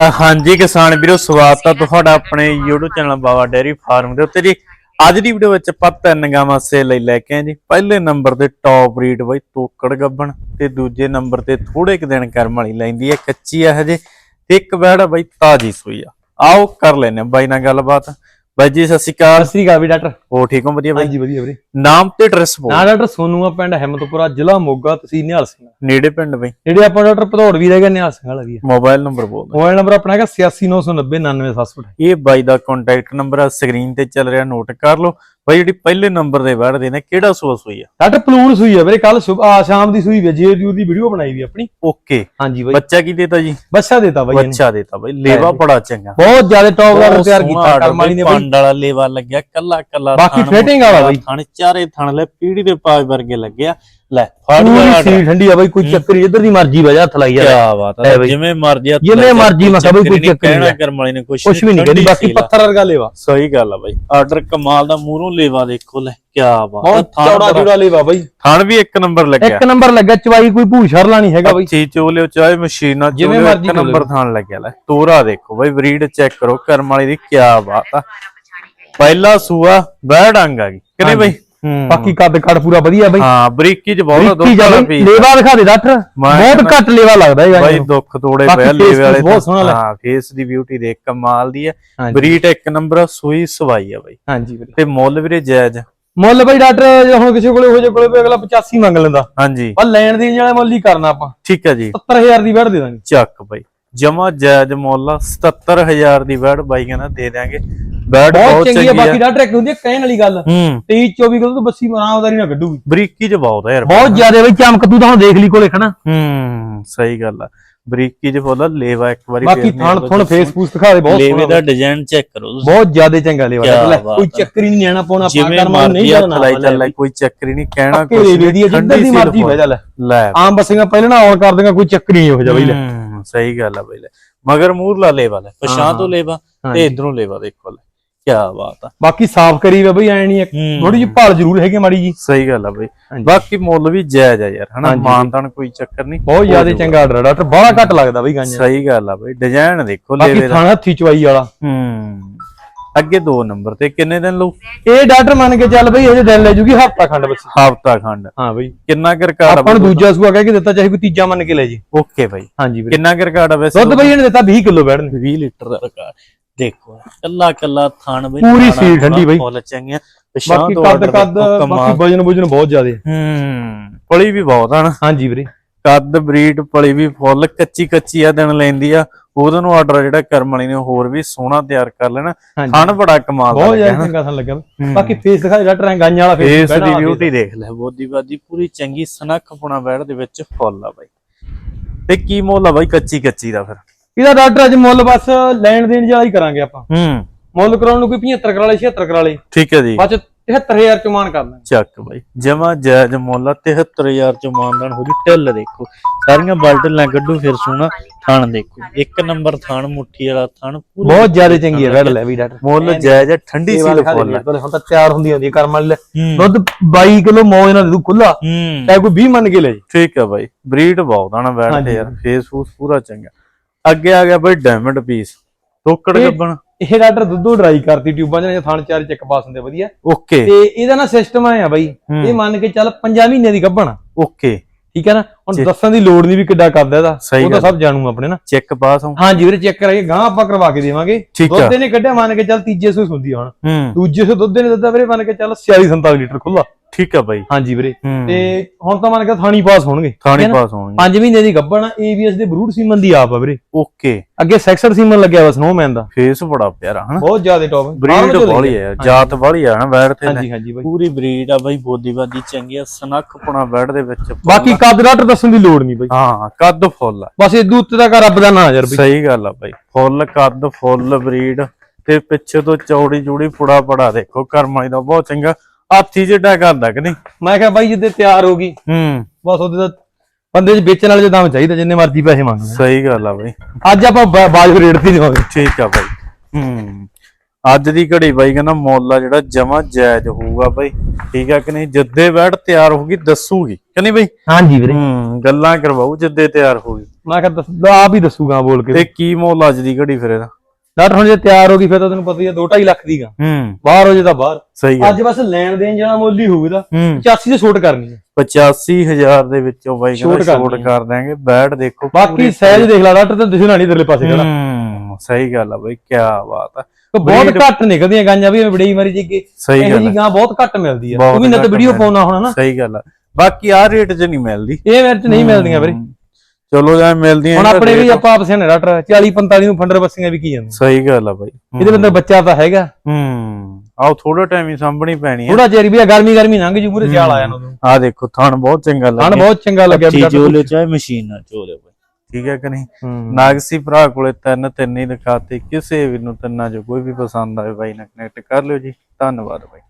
ਹਾਂਜੀ ਕਿਸਾਨ ਵੀਰੋ, ਸਵਾਗਤ ਹੈ ਤੁਹਾਡਾ ਆਪਣੇ YouTube channel Bawa dairy farm ਦੇ ਉੱਤੇ ਜੀ। ਅੱਜ ਦੀ ਵੀਡੀਓ ਵਿੱਚ ਆਪਾਂ ਤਿੰਨ ਗਾਵਾਂ ਸੇਲ ਲਈ ਲੈ ਕੇ ਆਏ ਜੀ। ਪਹਿਲੇ ਨੰਬਰ ਤੇ ਟੌਪ ਰੀਡ ਬਈ ਤੋਕੜ ਗੱਬਣ ਤੇ ਦੂਜੇ ਨੰਬਰ ਤੇ ਥੋੜੇ ਕੁ ਦਿਨ ਕਰਮ ਵਾਲੀ ਲੈਂਦੀ ਹੈ ਕੱਚੀ ਆ ਹਜੇ। ਤੇ ਇੱਕ ਬੈੜ ਬਾਈ ਤਾਜੀ ਸੂਈ ਆ। ਆਓ ਕਰ ਲੈਨੇ ਬਾਈ ਨਾਲ ਗੱਲਬਾਤ। ਬਾਈ ਜੀ ਸਤਿ ਸ਼੍ਰੀ ਅਕਾਲ। ਸਤਿ ਸ੍ਰੀ ਅਕਾਲ ਵੀ ਡਾਕਟਰ। ਹੋ ਠੀਕ ਹੋ? ਵਧੀਆ ਬਾਈ? ਹਾਂਜੀ ਵਧੀਆ ਵੀਰੇ। ਨਾਮ ਤੇ ਐਡਰੈਸ ਬੋਲ। ਨਾ ਡਾਕਟਰ ਸੋਨੂ ਆ ਪਿੰਡ ਹਿੰਮਤਪੁਰਾ ਜ਼ਿਲ੍ਹਾ ਮੋਗਾ ਤਹਿਸੀਲ ਨਿਹਾਲ ਸਿੰਘ। ਨੇੜੇ ਪਿੰਡ ਬਈ। ਜਿਹੜੇ ਆਪਾਂ ਡਾਕਟਰ ਭਦੌੜ ਵੀ ਰਹਿ ਗਏ ਨਿਹਾਲ ਸਿੰਘ ਵਾਲਾ ਵੀ ਮੋਬਾਈਲ ਨੰਬਰ ਬੋਲ ਮੋਬਾਈਲ ਨੰਬਰ ਆਪਣਾ ਹੈਗਾ 8699099728 ਇਹ ਬਾਈ ਦਾ ਕੰਟੈਕਟ ਨੰਬਰ ਆ ਸਕਰੀਨ ਤੇ ਚੱਲ ਰਿਹਾ ਨੋਟ ਕਰ ਲਓ। ਬਾਈ ਜਿਹੜੀ ਪਹਿਲੇ ਨੰਬਰ ਦੇ ਵੜਦੇ ਨੇ ਕਿਹੜਾ ਸੋਸ ਹੋਈ ਆ? ਡਾਕਟਰ ਪਲੂਣ ਸੂਈ ਆ ਵੀਰੇ ਕੱਲ ਸ਼ਾਮ ਦੀ ਸੂਈ ਵੇ ਜੇ ਦੀ ਵੀਡੀਓ ਬਣਾਈ ਵੀ ਆਪਣੀ। ਓਕੇ। ਹਾਂਜੀ ਬਾਈ। ਬੱਚਾ ਕੀ ਦੇਤਾ ਜੀ? ਬੱਚਾ ਦੇਤਾ ਬਾਈ ਬੱਚਾ ਦੇਤਾ ਬਾਈ ਲੇਵਾ ਬੜਾ ਚੰਗਾ। ਬਹੁਤ ਜ਼ਿਆਦਾ ਟੌਪ ਦਾ ਬਹੁਤ ਤਿਆਰ ਕੀਤਾ ਕਰਮਾਲੀ ਨੇ ਬਾਈ। ਪੰਡ ਵਾਲਾ ਲੇਵਾ ਲੱਗਿਆ ਕੱਲਾ ਕੱਲਾ ਬਾਕੀ fitting ਵਾਲਾ ਬਾਈ। ਥਣ ਚਾਰੇ ਥਣ ਲੈ ਪੀੜੀ ਦੇ ਪਾਜ ਵਰਗੇ ਲੱਗਿਆ। ਲੈ ਫਾੜੀ ਪੂਰੀ ਵਾਲਾ ਸੀ ਠੰਡੀ ਆ ਬਾਈ ਕੋਈ ਚੱਕਰ ਨੀ, ਜਿੱਧਰ ਦੀ ਮਰਜ਼ੀ ਵਜਾ ਹੱਥ ਲਾਈ ਯਾਰ ਕਿਆ ਬਾਤ ਹੈ ਹੈ। ਜਿਵੇਂ ਮਰਜ਼ੀ ਹੱਥ ਜਿਵੇਂ ਜਾ, ਮਰਜ਼ੀ ਮੈਂ ਕਿਹਾ ਬਈ ਕੋਈ ਚੱਕਰ ਨੀ ਕਹਿਣਾ ਲੈ। ਕਰਮ ਵਾਲੀ ਨੇ ਕੁਛ ਕੁਛ ਵੀ ਨਹੀਂ ਕਹਿੰਦੀ ਬਾਕੀ। ਪੱਥਰ ਵਰਗਾ ਲੇਵਾ। ਸਹੀ ਗੱਲ ਆ ਬਾਈ ਆਰਡਰ ਕਮਾਲ ਦਾ ਮੂਹਰੋਂ ਲੇਵਾ ਦੇਖੋ ਲੈ ਕਿਆ ਬਾਤ ਥਣ ਚੌੜਾ ਲੇਵਾ ਬਾਈ। ਥਣ ਵੀ ਇੱਕ ਨੰਬਰ ਲੱਗਿਆ। ਇੱਕ ਨੰਬਰ ਲੱਗਾ ਚਵਾਈ ਕੋਈ ਭੂਸ਼ਰ ਲਾਣੀ ਹੈਗਾ ਬਾਈ। ਚੀ ਚੋਲਿਓ ਚਾਹੇ ਮਸ਼ੀਨਾਂ ਜਿਵੇਂ ਮਰਜ਼ੀ ਨੰਬਰ ਥਾਣ ਲੱਗਿਆ ਲੈ ਤੋਰਾ ਦੇਖੋ ਬਈ ਬਰੀਡ ਚੈੱਕ ਕਰੋ ਕਰਮ ਵਾਲੀ ਦੀ ਕੀ ਬਾਤ ਆ। ਪਹਿਲਾ ਸੂਆ ਬਹਿ ਡੰਗ ਆ ਗਈ ਕਿਨੇ ਬਈ? ਹੂੰ ਬਾਕੀ ਕੱਦ ਕੱਦ ਪੂਰਾ ਵਧੀਆ ਬਾਈ। ਹਾਂ ਬਰੀਕੀ ਚ ਬਹੁਤ ਦੁੱਖ ਵਾਲਾ ਪੀਸ ਲੇਵਾ ਦਿਖਾ ਦੇ ਡਾਕਟਰ। ਬਹੁਤ ਘੱਟ ਲੇਵਾ ਲੱਗਦਾ ਹੈਗਾ ਬਾਈ। ਦੁੱਖ ਤੋੜੇ ਪਿਆ ਲੇਵੇ ਵਾਲੇ ਬਹੁਤ ਸੋਹਣਾ ਹਾਂ ਫੇਸ ਦੀ ਬਿਊਟੀ ਦੇਖ ਕਮਾਲ ਦੀ ਹੈ ਬਰੀਡ ਇੱਕ ਨੰਬਰ ਸੂਈ ਸਵਾਈ ਆ ਬਾਈ। ਹਾਂਜੀ ਤੇ ਮੁੱਲ ਵੀਰੇ ਜਾਇਜ਼ ਮੁੱਲ ਬਾਈ ਡਾਕਟਰ ਜੇ ਹੁਣ ਕਿਸੇ ਕੋਲੇ ਹੋ ਜੇ ਕੋਲੇ ਵੀ ਅਗਲਾ 85 ਮੰਗ ਲੈਂਦਾ। ਹਾਂਜੀ। ਪਰ ਲੈਣ ਦੇਣ ਵਾਲਾ ਮੁੱਲ ਹੀ ਕਰਨਾ ਆਪਾਂ। ਠੀਕ ਹੈ ਜੀ। 70000 ਦੀ ਵੜ ਦੇ ਦਾਂਗੇ। ਚੱਕ ਬਾਈ। ਜਮਾ ਜਾਇਜ਼ ਮੁੱਲ ਆ, 77000 ਦੀ ਬੈਡ ਬਾਈ ਕਹਿੰਦਾ ਦੇ ਦਿਆਂਗੇ। ਬੈਡ ਬਹੁਤ ਚੰਗੀ ਚੰਗੀ ਬਾਕੀ ਡਾਕਟਰ ਇੱਕ ਹੁੰਦੀ ਆ ਕਹਿਣ ਵਾਲੀ ਗੱਲ। ਹੂੰ। 23 24 ਕਿਲੋ ਤੋਂ ਬੱਸੀ ਆਰਾਮਦਾਰੀ ਨਾਲ ਕੱਢੂਗੀ। ਬਰੀਕੀ ਚ ਬਹੁਤ ਆ ਯਾਰ। ਬਹੁਤ ਜ਼ਿਆਦਾ ਬਾਈ ਚਮਕ ਤੂੰ ਤਾਂ ਦੇਖ ਲਈ ਕੋਲੇ ਖੜਾ ਹੂੰ ਸਹੀ ਗੱਲ ਆ। ਬਰੀਕੀ ਚ ਬੋਲਾ ਲੇਵਾ ਇੱਕ ਵਾਰੀ ਬਾਕੀ ਨਹੀਂ ਥਣ ਥਣ ਫੇਸ ਫੂਸ ਦਿਖਾ ਦੇ ਬਹੁਤ ਲੇਵੇ ਦਾ ਡਿਜ਼ਾਈਨ ਚੈੱਕ ਕਰੋ ਤੁਸੀਂ। ਬਹੁਤ ਜ਼ਿਆਦਾ ਚੰਗਾ ਲੇਵਾ ਲੈ, ਕੋਈ ਆ। ਚੱਕਰ ਹੀ ਨਹੀਂ ਆਣਾ ਪਾਉਣਾ ਜਿਵੇਂ ਮਰਜ਼ੀ ਹੱਥ ਲਾਈ ਚੱਲ ਲੈ। ਕੋਈ ਚੱਕਰ ਹੀ ਨਹੀਂ ਕਹਿਣਾ ਦੀ ਆ, ਜਿੱਧਰ ਠੰਡੀ ਦੀ ਮਰਜ਼ੀ। ਵਜਾ ਲੈ। ਲੈ। ਆਮ ਬੱਸੀਆਂ ਪਹਿਲਾਂ ਨਾ ਆਨ ਕਰ ਦੇਗਾ ਕੋਈ ਚੱਕਰ ਹੀ ਨਹੀਂ ਹੋ ਜਾ ਬਾਈ ਲੈ। ਹੂੰ, ਸਹੀ ਗੱਲ ਆ ਬਈ ਲੈ। ਮਗਰ ਮੂਰਲਾ ਲੇਵਾ ਲੈ ਪਛਾਂ ਤੋਂ ਲੇਵਾ। ਤੇ ਇਧਰੋਂ ਲੇਵਾ ਦੇਖੋ ਲੈ। ਕੀ ਬਾਤ ਆ। ਬਾਕੀ ਸਾਫ਼ ਕਰੀ ਵੇ ਬਈ ਐ ਨਹੀਂ। ਥੋੜੀ ਜਿਹੀ ਭਾਲ ਜ਼ਰੂਰ ਹੈਗੀ ਮਾੜੀ ਜੀ। ਸਹੀ ਗੱਲ ਆ ਬਈ। ਬਾਕੀ ਮੁੱਲ ਵੀ ਜਾਇਜ਼ ਆ ਯਾਰ ਹਨਾ। ਮਾਨਤਾਨ ਕੋਈ ਚੱਕਰ ਨਹੀਂ ਬਹੁਤ ਜ਼ਿਆਦਾ ਚੰਗਾ ਆਰਡਰ ਡਾਕਟਰ ਬੜਾ ਘੱਟ ਲੱਗਦਾ ਬਈ ਗਾਂਜਾ ਸਹੀ ਗੱਲ ਆ ਬਈ। ਡਿਜ਼ਾਈਨ ਦੇਖੋ ਬਾਕੀ ਲੇਵੇ ਦਾ। ਥਾਣਾ ਹੱਥੀ ਚਵਾਈ ਵਾਲਾ। ਹੂੰ। ਅੱਗੇ ਦੋ ਨੰਬਰ ਤੇ ਕਿੰਨੇ ਦਿਨ ਲਊ? ਇਹ ਡਾਕਟਰ ਮੰਨ ਕੇ ਚੱਲ ਬਈ ਇਹਦੇ ਦਿਨ ਲੈ ਜੂਗੀ ਹਫਤਾ ਖੰਡ ਬਸ ਹਫਤਾ ਖੰਡ। ਹਾਂ ਬਈ। ਕਿੰਨਾ ਕੁ ਰਿਕਾਰਡ ਆਪਾਂ ਦੂਜਾ ਸੂਆ ਕਹਿ ਕੇ ਦਿੱਤਾ ਚਾਹੇ ਕੋਈ ਤੀਜਾ ਮੰਨ ਕੇ ਲੈ ਜੀ। ਓਕੇ ਬਾਈ। ਹਾਂਜੀ ਕਿੰਨਾ ਕੁ ਰਿਕਾਰਡ ਆ ਵੈਸੇ? ਦੁੱਧ ਬਈ ਇਹਨੇ ਦਿੱਤਾ 20 ਕਿਲੋ ਬੈਠਣ 20 ਲੀਟਰ ਦਾ ਰਿਕਾਰਡ। ਦੇਖੋ ਕੱਲਾ ਕੱਲਾ ਥਾਣ ਬਈ ਪੂਰੀ ਥਾਣਾ ਸੀਲ ਠੰਡੀ ਬਈ। ਫੁੱਲ ਚੰਗੀਆਂ ਬਾਕੀ ਕੱਦ ਕੱਦ। ਬਾਕੀ ਵਜਨ ਵਜਨ ਬਹੁਤ ਜ਼ਿਆਦਾ। ਹੈ। ਪਲੀ ਵੀ ਬਹੁਤ ਆ ਨਾ। ਹਾਂਜੀ ਵੀਰੇ। ਕੱਦ ਬਰੀਡ ਪਲੀ ਵੀ ਫੁੱਲ ਕੱਚੀ ਕੱਚੀ ਆ ਦਿਨ ਲੈਂਦੀ ਆ। ਉਹਦੋਂ ਨੂੰ ਆਰਡਰ ਜਿਹੜਾ ਕਰਮ ਵਾਲੀ ਨੇ ਹੋਰ ਵੀ ਸੋਹਣਾ ਤਿਆਰ ਕਰ ਲੈਣਾ। ਥਣ ਬੜਾ ਕਮਾਲ ਦਾ ਬਹੁਤ ਜ਼ਿਆਦਾ ਚੰਗਾ ਸਾਨੂੰ ਲੱਗਾ। ਬਾਕੀ ਫੇਸ ਦਿਖਾ ਐ ਗਾਂਜਾਂ ਵਾਲਾ ਫੇਸ ਦੀ ਬਿਊਟੀ ਦੇਖ ਲੈ ਬੋਦੀਵਾਦੀ ਪੂਰੀ ਚੰਗੀ ਸਨੱਖ ਪੁਣਾ ਬੈੜ ਦੇ ਵਿੱਚ ਫੁੱਲ ਆ ਬਾਈ। ਤੇ ਕੀ ਮੁੱਲ ਆ ਬਾਈ ਕੱਚੀ ਕੱਚੀ ਦਾ ਫਿਰ? ਇਹਦਾ ਡਾਕਟਰ ਅੱਜ ਮੁੱਲ ਬਸ ਲੈਣ ਦੇਣ ਜਿਹਾ ਹੀ ਕਰਾਂਗੇ ਆਪਾਂ। ਹੂੰ। ਮੁੱਲ ਕਰਾਉਣ ਨੂੰ ਕੋਈ 75 ਕਰਾ ਲੈ 76 ਕਰਾ ਲੈ ਠੀਕ ਹੈ ਜੀ। ਬਾਅਦ ਚ 73000 ਚ ਮਾਨ ਕਰ ਦਾਂਗੇ ਚੱਕ ਬਾਈ। ਜਮਾ ਜਾਇਜ਼ ਮੁੱਲ ਆ, 73000 ਚ ਮਾਨਦਾਨ ਹੋ ਜੀ ਢਿੱਲ ਦੇਖੋ ਸਾਰੀਆਂ ਬਲਟਲਾਂ ਕੱਢੂ ਫਿਰ ਸੋਹਣਾ ਥਣ ਦੇਖੋ। ਇੱਕ ਨੰਬਰ ਥਣ ਮੁੱਠੀ ਵਾਲਾ ਥਣ ਬਹੁਤ ਜ਼ਿਆਦਾ ਚੰਗੀ ਹੈ ਵੈੜ ਲੈ ਵੀ ਡਾਕਟਰ। ਮੁੱਲ ਜਾਇਜ਼ ਠੰਡੀ ਸੀ ਫੁੱਲ। ਹੁਣ ਤਾਂ ਤਿਆਰ ਹੁੰਦੀ ਹੁੰਦੀ ਹੈ ਕਰਮ ਵਾਲੀ ਹੂੰ। ਦੁੱਧ 22 ਕਿਲੋ ਮੌਜ ਨਾਲ ਦੂ ਖੁੱਲਾ ਹੂੰ। ਚਾਹੇ ਕੋਈ 20 ਮੰਨ ਕੇ ਲੈ ਜੀ ਠੀਕ ਆ ਬਾਈ। ਬਰੀਡ ਬਹੁਤ ਆ ਨਾ ਬੈਠ ਹਾਂਜੀ। ਯਾਰ ਫੇਸ ਫੂਸ ਪੂਰਾ ਚੰਗਾ। ਅੱਗੇ ਆ ਗਿਆ ਬਾਈ ਡਾਇਮੰਡ ਪੀਸ ਟੋਕੜ ਇਹ- ਗੱਬਣ। ਇਹ ਡਾਕਟਰ ਦੁੱਧੋ ਡਰਾਈ ਕਰਤੀ ਟਿਊਬਾਂ ਚ ਥਾਣ ਚਾਰ ਚੱਕ ਪਾਸ ਹੁੰਦੇ ਵਧੀਆ। ਓਕੇ। ਤੇ ਇਹਦਾ ਨਾ ਸਿਸਟਮ ਆਇਆ ਬਾਈ ਹੂੰ। ਇਹ ਮੰਨ ਕੇ ਚੱਲ 5 ਮਹੀਨੇ ਦੀ ਗੱਭਣ ਓਕੇ। ਠੀਕ ਹੈ ਨਾ? ਹੁਣ ਦੱਸਣ ਦੀ ਲੋੜ ਨਹੀਂ ਵੀ ਕਿੱਡਾ ਕਰਦਾ ਇਹਦਾ। ਸਹੀ ਉਹ ਤਾਂ ਗੱਲ। ਸਭ ਜਾਣੂ ਆਪਣੇ ਨਾ। ਚੈੱਕ ਪਾਸ ਹੋ ਹਾਂਜੀ ਵੀਰੇ ਚੈੱਕ ਕਰਾਈਏ ਗਾਂ ਆਪਾਂ ਕਰਵਾ ਕੇ ਦੇਵਾਂਗੇ। ਠੀਕ ਆ। ਦੁੱਧ ਇਹਨੇ ਕੱਢਿਆ ਮੰਨ ਕੇ ਚੱਲ ਤੀਜੇ ਸੂਸ ਹੁੰਦੀ ਆ ਹੁਣ। ਦੂਜੇ ਸੂ ਦੁੱਧ ਇਹਨੇ ਦਿੱਤਾ ਵੀਰੇ ਮੰਨ ਕੇ ਚੱਲ 46 47 ਲੀਟਰ ਖੁੱਲਾ ਠੀਕ ਆ ਬਾਈ। ਹਾਂਜੀ ਵੀਰੇ। ਤੇ ਹੁਣ ਤਾਂ ਮੰਨ ਕੇ ਥਾਣੀ ਪਾਸ ਹੋਣਗੇ। ਥਾਣੀ? ਪਾਸ ਹੋਣਗੇ। 5 ਮਹੀਨੇ ਦੀ ਗੱਭਣ ਏਬੀਐਸ ਦੇ ਬਰੂਡ ਸੀਮਨ ਦੀ ਆਪ ਆ ਵੀਰੇ। ਓਕੇ। ਅੱਗੇ ਸੈਕਸਰ ਸੀਮਨ ਲੱਗਿਆ ਵਾ ਸਨੋਮੈਨ ਦਾ। ਫੇਸ ਬੜਾ ਪਿਆਰਾ ਹਨਾ? ਬਹੁਤ ਜ਼ਿਆਦਾ ਟੌਪ ਬਰੀਡ ਵਾਲੀ ਯਾਰ ਜਾਤ ਵਾਲੀ ਆ ਨਾ ਬੈੜ ਤੇ ਹਾਂਜੀ ਹਾਂਜੀ ਬਾਈ। ਪੂਰੀ ਬਰੀਡ ਆ ਬਾਈ ਬੋਦੀਵਾਦੀ ਚੰਗੀ ਆ ਸਨੱਖ ਪੁਣਾ ਬੈੜ ਦੇ ਵਿੱਚ ਬਾਕੀ ਆ। ਕੱਦ ਡਾਕਟਰ ਦੱਸਣ ਦੀ ਲੋੜ ਨਹੀਂ ਬਾਈ। ਹਾਂ ਕੱਦ ਫੁੱਲ ਆ। ਬਸ ਇਦੋਂ ਉੱਤੇ ਦਾ ਰੱਬ ਦਾ ਨਾਂ ਯਾਰ ਬਈ। ਸਹੀ ਗੱਲ ਆ ਬਾਈ। ਫੁੱਲ ਕੱਦ ਫੁੱਲ ਬਰੀਡ ਤੇ ਪਿੱਛੇ ਤੋਂ ਚੌੜੀ ਜੂੜੀ ਫੁੜਾ ਫੜਾ ਦੇਖੋ ਕਰਮਾਈ ਦਾ ਬਹੁਤ ਚੰਗਾ। ਹਾਥੀ ਜਿੱਡਾ ਕਰਦਾ ਕਿ ਨਹੀਂ? ਮੈਂ ਕਿਹਾ ਬਾਈ ਜਿੱਦੇ ਤਿਆਰ ਹੋ ਗਈ ਹੂੰ। ਬਸ ਉਹਦੇ ਦਾ ਬੰਦੇ 'ਚ ਵੇਚਣ ਵਾਲੇ ਦਾ ਦਾਮ ਚਾਹੀਦਾ ਜਿੰਨੇ ਮਰਜ਼ੀ ਪੈਸੇ ਮੰਗਦੇ ਸਹੀ ਗੱਲ ਆ ਬਾਈ। ਅੱਜ ਆਪਾਂ ਬਾ- ਬਾਜੂ ਰੇਟ ਤੇ ਦੇਵਾਂਗੇ ਠੀਕ ਆ ਬਾਈ। ਹੂੰ। ਅੱਜ ਦੀ ਘੜੀ ਬਾਈ ਕਹਿੰਦਾ ਮੁੱਲ ਆ ਜਿਹੜਾ ਜਮਾ ਜਾਇਜ਼ ਹੋਊਗਾ ਬਾਈ। ਠੀਕ ਆ ਕਿ ਨਹੀਂ? ਜਿੱਦੇ ਬੈਠ ਤਿਆਰ ਹੋਊਗੀ ਦੱਸੂਗੀ। ਕਿ ਨਹੀਂ ਬਾਈ? ਹਾਂਜੀ ਵੀਰੇ। ਹੂੰ ਗੱਲਾਂ ਕਰਵਾਉ ਜਿੱਦੇ ਤਿਆਰ ਹੋਊਗੀ ਮੈਂ ਕਿਹਾ ਦੱਸ ਆਪ ਹੀ ਦੱਸੂਗਾ ਬੋਲ ਕੇ। ਤੇ ਕੀ ਮੁੱਲ ਅੱਜ ਦੀ ਘੜੀ ਫਿਰ ਇਹਦਾ? ਡਾਕਟਰ ਹੁਣ ਜੇ ਤਿਆਰ ਹੋ ਗਈ ਫਿਰ ਤਾਂ ਤੈਨੂੰ ਪਤਾ ਹੀ ਆ 2.5 ਲੱਖ ਦੀ ਗਾ ਹੂੰ। ਬਾਹਰ ਹੋ ਜੇ ਤਾਂ ਬਾਹਰ। ਸਹੀ ਹੈ ਅੱਜ ਬਸ ਲੈਣ ਦੇਣ ਜਾਣਾ ਮੁੱਲ ਹੀ ਹੋਊਗਾ ਹੂੰ। 85 ਤੇ ਛੋਟ ਕਰਨੀ ਹੈ 85000 ਦੇ ਵਿੱਚੋਂ ਬਾਈ ਕਹਿੰਦਾ ਛੋਟ ਕਰਨੀ ਕਰ ਦਾਂਗੇ ਬੈਠ ਦੇਖੋ ਬਾਕੀ ਸਾਈਜ਼ ਦੇਖ ਲਾ ਡਾਕਟਰ ਤੇ ਦਿਸਣਾ ਨਹੀਂ ਤੇਰੇ ਪਾਸੇ ਜਿਹੜਾ ਹੂੰ ਸਹੀ ਗੱਲ ਆ ਬਾਈ ਕੀ ਬਾਤ ਆ। ਬਹੁਤ ਘੱਟ ਨਿਕਲਦੀਆਂ ਗਾਂਜਾਂ ਵੀ ਬੜੀ ਮਰੀ ਜੀਗੇ ਸਹੀ ਇਹੋ ਗੱਲ ਜੀ ਆ। ਗਾਂ ਬਹੁਤ ਘੱਟ ਮਿਲਦੀ ਆ। ਤੂੰ ਵੀ ਨਾ ਤੇ ਵੀਡੀਓ। ਪਾਉਣਾ ਹੋਣਾ ਨਾ ਸਹੀ ਗੱਲ ਆ। ਬਾਕੀ ਆ ਰੇਟ 'ਚ ਨਹੀਂ ਮਿਲਦੀ। ਇਹ ਮੇਰੇ ਚ ਨਹੀਂ ਮਿਲਦੀਆਂ ਵੀਰੇ। ਚਲੋ ਜਾਂ ਮਿਲਦੀਆਂ ਹੁਣ ਆਪਣੇ ਵੀ ਆਪਾਂ ਆਪਸੇ ਨੇ ਡਾਕਟਰ 40 45 ਨੂੰ ਫੰਡਰ ਬੱਸੀਆਂ ਵੀ ਕੀ ਜਾਂਦੇ। ਸਹੀ ਗੱਲ ਆ ਬਾਈ। ਹੂੰ। ਇਹਦੇ ਬੰਦੇ ਬੱਚਾ ਤਾਂ ਹੈਗਾ। ਹੂੰ। ਆਓ ਥੋੜਾ ਟਾਈਮ ਹੀ ਸਾਂਭਣੀ ਪੈਣੀ ਆ। ਥੋੜਾ ਚਿਰ ਵੀ ਆ, ਗਰਮੀ ਗਰਮੀ ਲੰਘ ਜੂ ਮੂਰੇ ਸਿਆਲ ਆ ਜਾਣਾ ਉਦੋਂ। ਆ ਦੇਖੋ ਥਣ ਬਹੁਤ ਚੰਗਾ ਲੱਗਿਆ। ਬਹੁਤ ਚੰਗਾ ਲੱਗਿਆ ਵੀ ਚੋਲੇ ਚਾਹੇ ਮਸ਼ੀਨ ਨਾਲ ਚੋਲੇ ਬਾਈ ਠੀਕ ਹੈ ਕਿ ਨਹੀਂ? ਹੂੰ। ਨਾਗਸੀ ਭਰਾ ਕੋਲੇ ਤਿੰਨ ਤਿੰਨ ਹੀ ਦਿਖਾਤੇ ਕਿਸੇ ਵੀ ਨੂੰ ਤਿੰਨਾਂ ਚੋਂ ਕੋਈ ਵੀ ਪਸੰਦ ਆਵੇ ਬਾਈ ਨਾਲ ਕਨੈਕਟ ਕਰ ਲਿਓ ਜੀ। ਧੰਨਵਾਦ ਬਾਈ।